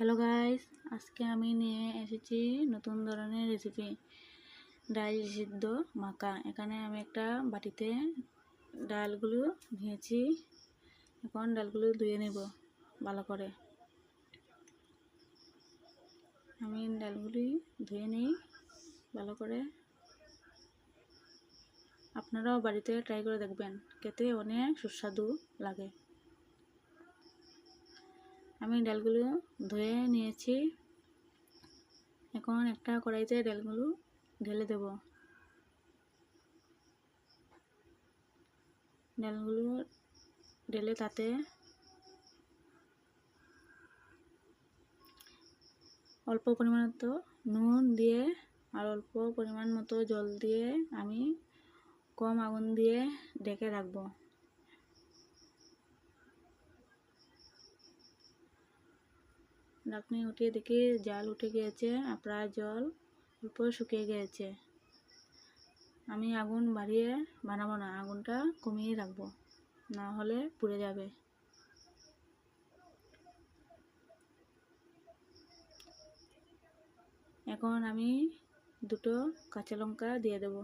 Hello guys আজকে আমি নিয়ে এসেছি নতুন ধরনের রেসিপি ডাল সিদ্ধ মাখা। এখানে আমি একটা বাটিতে ডালগুলো নিয়েছি। এখন ডালগুলো ধুয়ে নেব ভালো করে। আমি ডালগুলি ধুয়ে নিই ভালো করে। আপনারাও বাড়িতে ট্রাই করে দেখবেন। খেতে অনেক সুস্বাদু লাগে। আমি ডালগুলো ধুয়ে নিয়েছি। এখন একটা কড়াইতে ডালগুলো ঢেলে দেব। ডালগুলো ঢেলে তাতে অল্প পরিমাণ মতো নুন দিয়ে আর অল্প পরিমাণ মতো জল দিয়ে আমি কম আগুন দিয়ে ডেকে রাখব। ঢাকনি উঠিয়ে দেখি, জাল উঠে গিয়েছে প্রায় জল অল্প শুকিয়ে গিয়েছে। আমি আগুন বাড়িয়ে বানাবো না, আগুনটা কমিয়ে রাখব, না হলে পুড়ে যাবে। এখন আমি দুটো কাঁচা লঙ্কা দিয়ে দেবো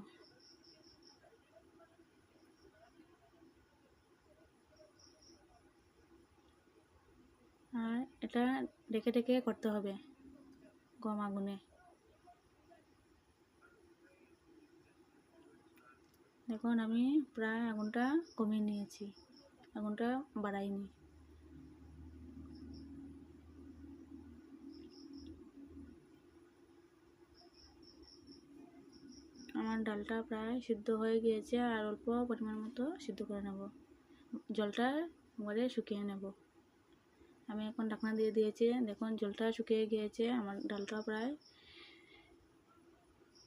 আর এটা ডেকে ডেকে করতে হবে। গম আগুনে। দেখুন, আমি প্রায় আগুনটা কমিয়ে নিয়েছি। আগুনটা বাড়াইনি। আমার ডালটা প্রায় সিদ্ধ হয়ে গিয়েছে, আর অল্প পরিমাণ মতো সিদ্ধ করে নেব। জলটা মরে শুকিয়ে নেব। আমি এখন ঢাকনা দিয়ে দিয়েছি। দেখুন, জলটা শুকিয়ে গিয়েছে, আমার ডালটা প্রায়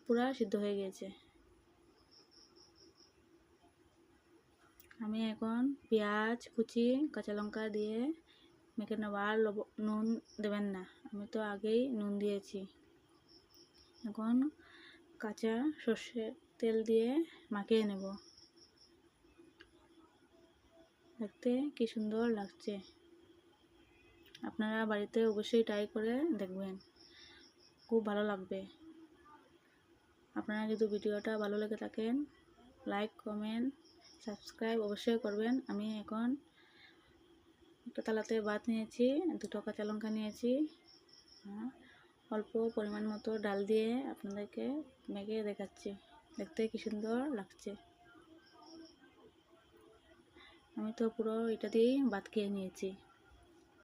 পুরা সিদ্ধ হয়ে গিয়েছে। আমি এখন পেঁয়াজ, কুচি, কাঁচা লঙ্কা দিয়ে মেখে নেব আর নুন দেবেন না। আমি তো আগেই নুন দিয়েছি। এখন কাঁচা সর্ষের তেল দিয়ে মাখিয়ে নেব। দেখতে কি সুন্দর লাগছে। আপনারা বাড়িতে অবশ্যই ট্রাই করে দেখবেন। খুব ভালো লাগবে। আপনারা যদি ভিডিওটা ভালো লেগে থাকেন লাইক কমেন্ট সাবস্ক্রাইব অবশ্যই করবেন। আমি এখন একটা তালাতে ভাত নিয়েছি, দুটো কাঁচা লঙ্কা নিয়েছি অল্প পরিমাণ মতো ডাল দিয়ে আপনাদেরকে মেঘে দেখাচ্ছি। দেখতে কি সুন্দর লাগছে। আমি তো পুরো এটা দিয়েই ভাত খেয়ে নিয়েছি।